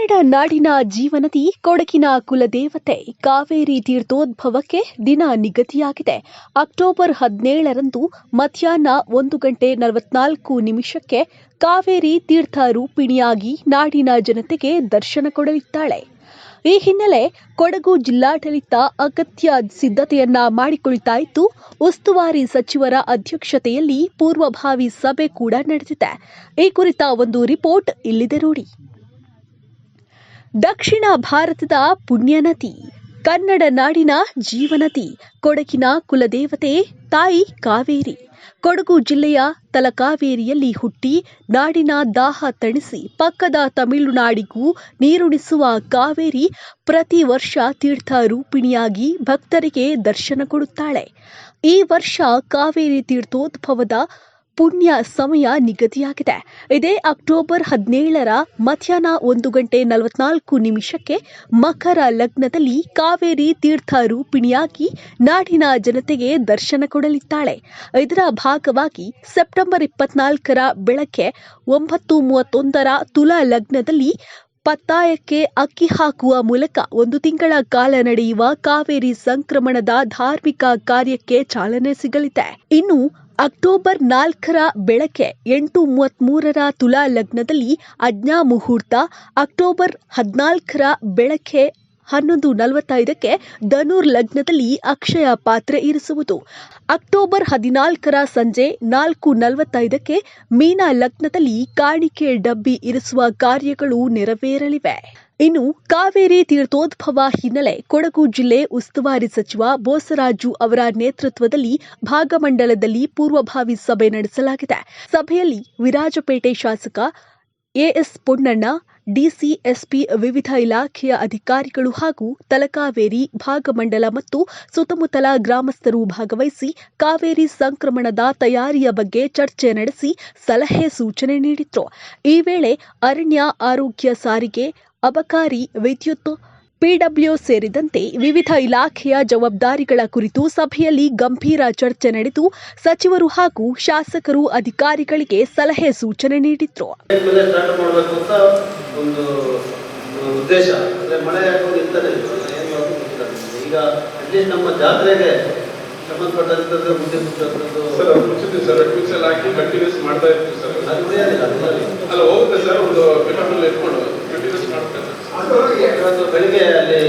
ಕನ್ನಡ ನಾಡಿನ ಜೀವನದಿ ಕೊಡಗಿನ ಕುಲದೇವತೆ ಕಾವೇರಿ ತೀರ್ಥೋದ್ಭವಕ್ಕೆ ದಿನ ನಿಗದಿಯಾಗಿದೆ. ಅಕ್ಟೋಬರ್ ಹದಿನೇಳರಂದು ಮಧ್ಯಾಹ್ನ ಒಂದು ಗಂಟೆ ನಲವತ್ನಾಲ್ಕು ನಿಮಿಷಕ್ಕೆ ಕಾವೇರಿ ತೀರ್ಥ ರೂಪಿಣಿಯಾಗಿ ನಾಡಿನ ಜನತೆಗೆ ದರ್ಶನ ಕೊಡಲಿದ್ದಾಳೆ. ಈ ಹಿನ್ನೆಲೆ ಕೊಡಗು ಜಿಲ್ಲಾಡಳಿತ ಅಗತ್ಯ ಸಿದ್ಧತೆಯನ್ನ ಮಾಡಿಕೊಳ್ತಾ ಇದ್ದು ಉಸ್ತುವಾರಿ ಸಚಿವರ ಅಧ್ಯಕ್ಷತೆಯಲ್ಲಿ ಪೂರ್ವಭಾವಿ ಸಭೆ ಕೂಡ ನಡೆದಿದೆ. ಈ ಕುರಿತ ಒಂದು ರಿಪೋರ್ಟ್ ಇಲ್ಲಿದೆ ನೋಡಿ. ದಕ್ಷಿಣ ಭಾರತದ ಪುಣ್ಯನತಿ ಕನ್ನಡ ನಾಡಿನ ಜೀವನತಿ ಕೊಡಗಿನ ಕುಲದೇವತೆ ತಾಯಿ ಕಾವೇರಿ. ಕೊಡಗು ಜಿಲ್ಲೆಯ ತಲಕಾವೇರಿಯಲ್ಲಿ ಹುಟ್ಟಿ ನಾಡಿನ ದಾಹ ತಣಿಸಿ ಪಕ್ಕದ ತಮಿಳುನಾಡಿಗೂ ನೀರುಣಿಸುವ ಕಾವೇರಿ ಪ್ರತಿ ವರ್ಷ ತೀರ್ಥ ರೂಪಿಣಿಯಾಗಿ ಭಕ್ತರಿಗೆ ದರ್ಶನ ಕೊಡುತ್ತಾಳೆ. ಈ ವರ್ಷ ಕಾವೇರಿ ತೀರ್ಥೋದ್ಭವದ ಪುಣ್ಯ ಸಮಯ ನಿಗದಿಯಾಗಿದೆ. ಇದೇ ಅಕ್ಟೋಬರ್ ಹದಿನೇಳರ ಮಧ್ಯಾಹ್ನ ಒಂದು ಗಂಟೆ ನಲವತ್ನಾಲ್ಕು ನಿಮಿಷಕ್ಕೆ ಮಕರ ಲಗ್ನದಲ್ಲಿ ಕಾವೇರಿ ತೀರ್ಥ ರೂಪಿಣಿಯಾಗಿ ನಾಡಿನ ಜನತೆಗೆ ದರ್ಶನ ಕೊಡಲಿದ್ದಾಳೆ. ಇದರ ಭಾಗವಾಗಿ ಸೆಪ್ಟೆಂಬರ್ ಇಪ್ಪತ್ನಾಲ್ಕರ ಬೆಳಗ್ಗೆ ಒಂಬತ್ತು ಮೂವತ್ತೊಂದರ ತುಲಾ ಲಗ್ನದಲ್ಲಿ ಪತ್ತಾಯಕ್ಕೆ ಅಕ್ಕಿ ಹಾಕುವ ಮೂಲಕ ಒಂದು ತಿಂಗಳ ಕಾಲ ನಡೆಯುವ ಕಾವೇರಿ ಸಂಕ್ರಮಣದ ಧಾರ್ಮಿಕ ಕಾರ್ಯಕ್ಕೆ ಚಾಲನೆ ಸಿಗಲಿದೆ. ಇನ್ನು ಅಕ್ಟೋಬರ್ ನಾಲ್ಕರ ಬೆಳಗ್ಗೆ ಎಂಟು ಮೂವತ್ತ್ಮೂರರ ತುಲಾ ಲಗ್ನದಲ್ಲಿ ಅಜ್ಞಾ ಮುಹೂರ್ತ ಅಕ್ಟೋಬರ್ ಹದಿನಾಲ್ಕರ ಬೆಳಗ್ಗೆ ಹನ್ನೊಂದು ನಲವತ್ತೈದಕ್ಕೆ ಧನುರ್ ಲಗ್ನದಲ್ಲಿ ಅಕ್ಷಯ ಪಾತ್ರೆ ಇರಿಸುವುದು. ಅಕ್ಟೋಬರ್ ಹದಿನಾಲ್ಕರ ಸಂಜೆ ನಾಲ್ಕು ನಲವತ್ತೈದಕ್ಕೆ ಮೀನಾ ಲಗ್ನದಲ್ಲಿ ಕಾಣಿಕೆ ಡಬ್ಬಿ ಇರಿಸುವ ಕಾರ್ಯಗಳು ನೆರವೇರಲಿವೆ. ಇನ್ನು ಕಾವೇರಿ ತೀರ್ಥೋದ್ಭವ ಹಿನ್ನೆಲೆ ಕೊಡಗು ಜಿಲ್ಲೆ ಉಸ್ತುವಾರಿ ಸಚಿವ ಬೋಸರಾಜು ಅವರ ನೇತೃತ್ವದಲ್ಲಿ ಭಾಗಮಂಡಲದಲ್ಲಿ ಪೂರ್ವಭಾವಿ ಸಭೆ ನಡೆಸಲಾಗಿದೆ. ಸಭೆಯಲ್ಲಿ ವಿರಾಜಪೇಟೆ ಶಾಸಕ ಎಎಸ್ ಪೊನ್ನಣ್ಣ ಡಿಸಿಎಸ್ಪಿ ವಿವಿಧ ಇಲಾಖೆಯ ಅಧಿಕಾರಿಗಳು ಹಾಗೂ ತಲಕಾವೇರಿ ಭಾಗಮಂಡಲ ಮತ್ತು ಸುತ್ತಮುತ್ತಲ ಗ್ರಾಮಸ್ಥರು ಭಾಗವಹಿಸಿ ಕಾವೇರಿ ಸಂಕ್ರಮಣದ ತಯಾರಿಯ ಬಗ್ಗೆ ಚರ್ಚೆ ನಡೆಸಿ ಸಲಹೆ ಸೂಚನೆ ನೀಡಿದ್ರು. ಈ ವೇಳೆ ಅರಣ್ಯ ಆರೋಗ್ಯ ಸಾರಿಗೆ, ಅಬಕಾರಿ, ವಿದ್ಯುತ್, ಪಿಡಬ್ಲ್ಯೂ ಸೇರಿದಂತೆ ವಿವಿಧ ಇಲಾಖೆಯ ಜವಾಬ್ದಾರಿಗಳ ಕುರಿತು ಸಭೆಯಲ್ಲಿ ಗಂಭೀರ ಚರ್ಚೆ ನಡೆದು ಸಚಿವರು ಹಾಗೂ ಶಾಸಕರು ಅಧಿಕಾರಿಗಳಿಗೆ ಸಲಹೆ ಸೂಚನೆ ನೀಡಿದ್ರು. ಒಂದು ಉದ್ದೇಶ. ಅಂದರೆ ಮಳೆ ಹಾಕೋದು ಇರ್ತದೆ ಏನು ಗೊತ್ತಿಲ್ಲ. ಈಗ ಅಟ್ಲೀಸ್ಟ್ ನಮ್ಮ ಜಾತ್ರೆಗೆ ಸಂಬಂಧಪಟ್ಟಂಥದ್ದು ಮುಂದೆ ಮುಚ್ಚೋದು ಸರ್ ಮುಚ್ಚಿದ್ವಿ ಸರ್ ರೆಡ್ ಮಿಕ್ಸ್ ಎಲ್ಲ ಹಾಕಿ ಕಂಟಿನ್ಯೂಸ್ ಮಾಡ್ತಾ ಇರ್ತೀವಿ ಸರ್. ಅದು ಉಳಿಯೋದಿಲ್ಲ. ಅಲ್ಲ ಹೋಗುತ್ತೆ ಸರ್ ಒಂದು ಪೇಪರ್ನಲ್ಲಿ ಇಟ್ಕೊಂಡು ಕಂಟಿನ್ಯೂಸ್ ಮಾಡ್ತಾರೆ ಇವತ್ತು ಬೆಳಿಗ್ಗೆ ಅಲ್ಲಿ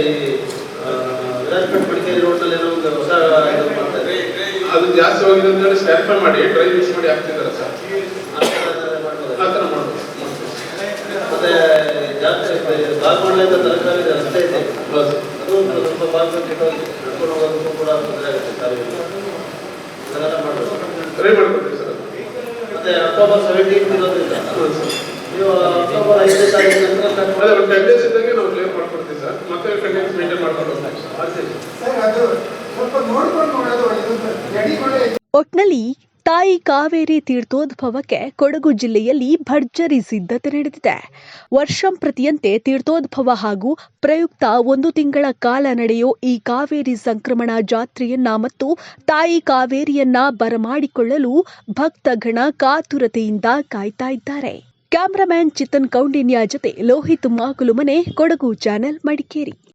ವಿರಾಜ್ಪೇಟ್ ಮಡಿಕೇರಿ ರೋಡ್ನಲ್ಲಿ ಏನೋ ಒಂದು ಹೊಸ ಇದು ಮಾಡ್ತಾರೆ ಅದು ಜಾಸ್ತಿ ಹೋಗಿದೆ ಅಂತ ಹೇಳಿ ಸ್ಕ್ಯಾರಿಫೈ ಮಾಡಿ ಡ್ರೈ ಮಿಕ್ಸ್ ಮಾಡಿ ಹಾಕ್ತಿದ್ದಾರೆ ಸರ್. ಜಾತ್ರೆ ಬಾಗಮಂಡಲದಿಂದ ತರಕಾರಿ ರಸ್ತೆ ಇದೆ. ಅದು ಸ್ವಲ್ಪ ಬಾಗಿಲು ಕೆಟ್ಟೋಗಿ ನಡ್ಕೊಂಡು ಹೋಗೋದಕ್ಕೂ ಕೂಡ ತೊಂದರೆ ಆಗುತ್ತೆ ಅದೆಲ್ಲ ಮಾಡ್ಬೋದು. ಟ್ರೈ ಸರ್ ಮತ್ತೆ ಅಕ್ಟೋಬರ್ ಸೆವೆಂಟೀನ್ ಇರೋದ್ರಿಂದ. ಹೌದು ನೀವು ಅಕ್ಟೋಬರ್ ಐದನೇ ತಾರೀಕು ನಂತರ ಸ್ಟಾರ್ಟ್ ಅದೇ ಒಂದು ಟೆನ್ ಡೇಸ್ ಇದ್ದಂಗೆ ನಾವು ಕ್ಲಿಯರ್ ಮಾಡ್ಕೊಡ್ತೀವಿ ಸರ್. ಮತ್ತೆ ಮೇಂಟೈನ್ ಮಾಡ್ಕೊಂಡು ಹೋಗ್ತೀವಿ. ಸರ್ ಸರ್ ಅದು ಸ್ವಲ್ಪ ನೋಡ್ಕೊಂಡು ಮಾಡೋದು ಒಳ್ಳೆಯದು ಸರ್ ರೆಡಿ ಮಾಡಿ ಒಟ್ನಲ್ಲಿ ತಾಯಿ ಕಾವೇರಿ ತೀರ್ಥೋದ್ಭವಕ್ಕೆ ಕೊಡಗು ಜಿಲ್ಲೆಯಲ್ಲಿ ಭರ್ಜರಿ ಸಿದ್ಧತೆ ನಡೆದಿದೆ. ವರ್ಷಂಪ್ರತಿಯಂತೆ ತೀರ್ಥೋದ್ಭವ ಹಾಗೂ ಪ್ರಯುಕ್ತ ಒಂದು ತಿಂಗಳ ಕಾಲ ನಡೆಯೋ ಈ ಕಾವೇರಿ ಸಂಕ್ರಮಣ ಜಾತ್ರೆಯನ್ನ ಮತ್ತು ತಾಯಿ ಕಾವೇರಿಯನ್ನ ಬರಮಾಡಿಕೊಳ್ಳಲು ಭಕ್ತಗಣ ಕಾತುರತೆಯಿಂದ ಕಾಯ್ತಾ ಇದ್ದಾರೆ. ಕ್ಯಾಮರಾಮ್ಯಾನ್ ಚಿತ್ತನ್ ಕೌಂಡಿನ್ಯ ಜೊತೆ ಲೋಹಿತ್ ಮಾಕುಲುಮನೆ, ಕೊಡಗು ಚಾನೆಲ್ ಮಡಿಕೇರಿ.